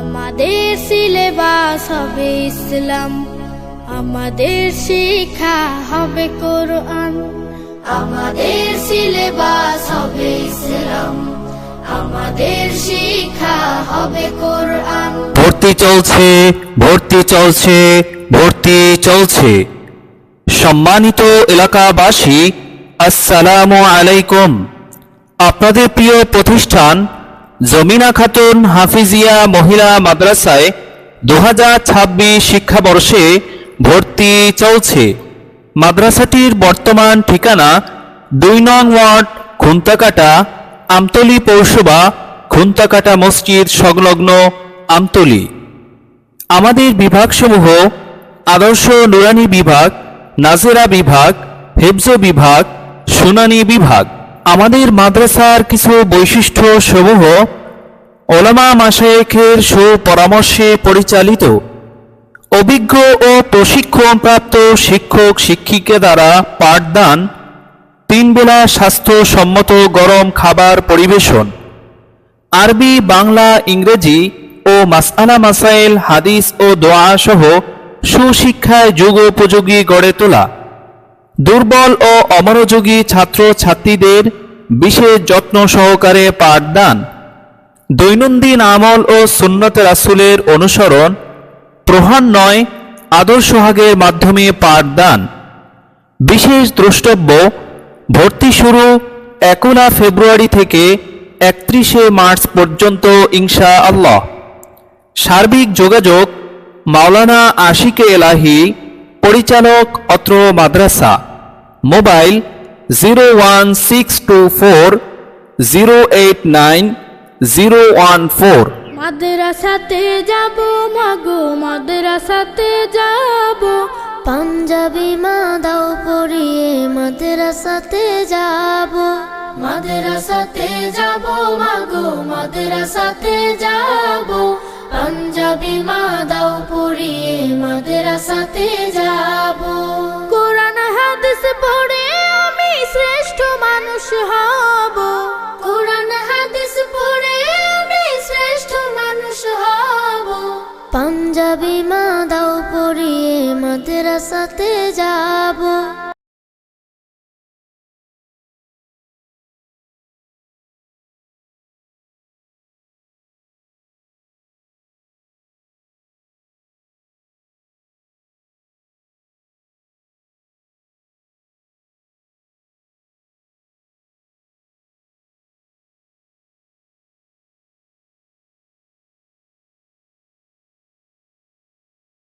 আমাদের সিলেবাস হবে ইসলাম। আমাদের শিক্ষা হবে কোরআন। আমাদের সিলেবাস হবে ইসলাম। আমাদের শিক্ষা হবে কোরআন। ভর্তি চলছে ভর্তি চলছে ভর্তি চলছে। সম্মানিত এলাকাবাসী, আসসালামু আলাইকুম। আপনাদের প্রিয় প্রতিষ্ঠান জমিনা খাতুন হাফিজিয়া মহিলা মাদ্রাসায় দু ছাব্বিশ শিক্ষাবর্ষে ভর্তি চলছে। মাদ্রাসাটির বর্তমান ঠিকানা দুই নং ওয়ার্ড, খুন্তাকাটা, আমতলি পৌরসভা, খুন্তাকাটা মসজিদ সংলগ্ন আমতলি। আমাদের বিভাগসমূহ আদর্শ নুরানি বিভাগ, নাজেরা বিভাগ, হেফজ বিভাগ শুনানি বিভাগ। আমাদের মাদ্রাসার কিছু বৈশিষ্ট্য সমূহ ওলামা মাসায়েখের সুপরামর্শে পরিচালিত। অভিজ্ঞ ও প্রশিক্ষণপ্রাপ্ত শিক্ষক শিক্ষিকা দ্বারা পাঠদান তিন বেলা স্বাস্থ্যসম্মত গরম খাবার পরিবেশন, আরবি, বাংলা, ইংরেজি ও মাসআলা মাসাইল হাদিস ও দোয়া সহ সুশিক্ষায় যুগোপযোগী গড়ে তোলা। দুর্বল ও অমনোযোগী ছাত্র ছাত্রীদের বিশেষ যত্ন সহকারে পাঠদান। দৈনন্দিন আমল ও সুন্নত রাসুলের অনুসরণ প্রহার নয় আদর্শহাগের মাধ্যমে পাঠদান। বিশেষ দ্রষ্টব্য, ভর্তি শুরু একলা ফেব্রুয়ারি থেকে একত্রিশে মার্চ পর্যন্ত ইনশা আল্লাহ সার্বিক যোগাযোগ, মাওলানা আশিকে এলাহি, পরিচালক অত্র মাদ্রাসা। Mobile zero one six two four zero eight nine zero one four. মাদ্রাসাতে যাব, মাগো, মাদ্রাসাতে যাব। পাঞ্জাবি মা দাও পড়িয়ে মাদ্রাসাতে যাব। মাদ্রাসাতে যাব, মাগো, মাদ্রাসাতে যাব। পাঞ্জাবি মা দাও পড়িয়ে মাদ্রাসাতে যাব। পড়ে আমি শ্রেষ্ঠ মানুষ হব। কোরআন হাদিস পড়ে আমি শ্রেষ্ঠ মানুষ হব। পাঞ্জাবি মা দাও পড়িয়ে মাদ্রাসাতে যাব।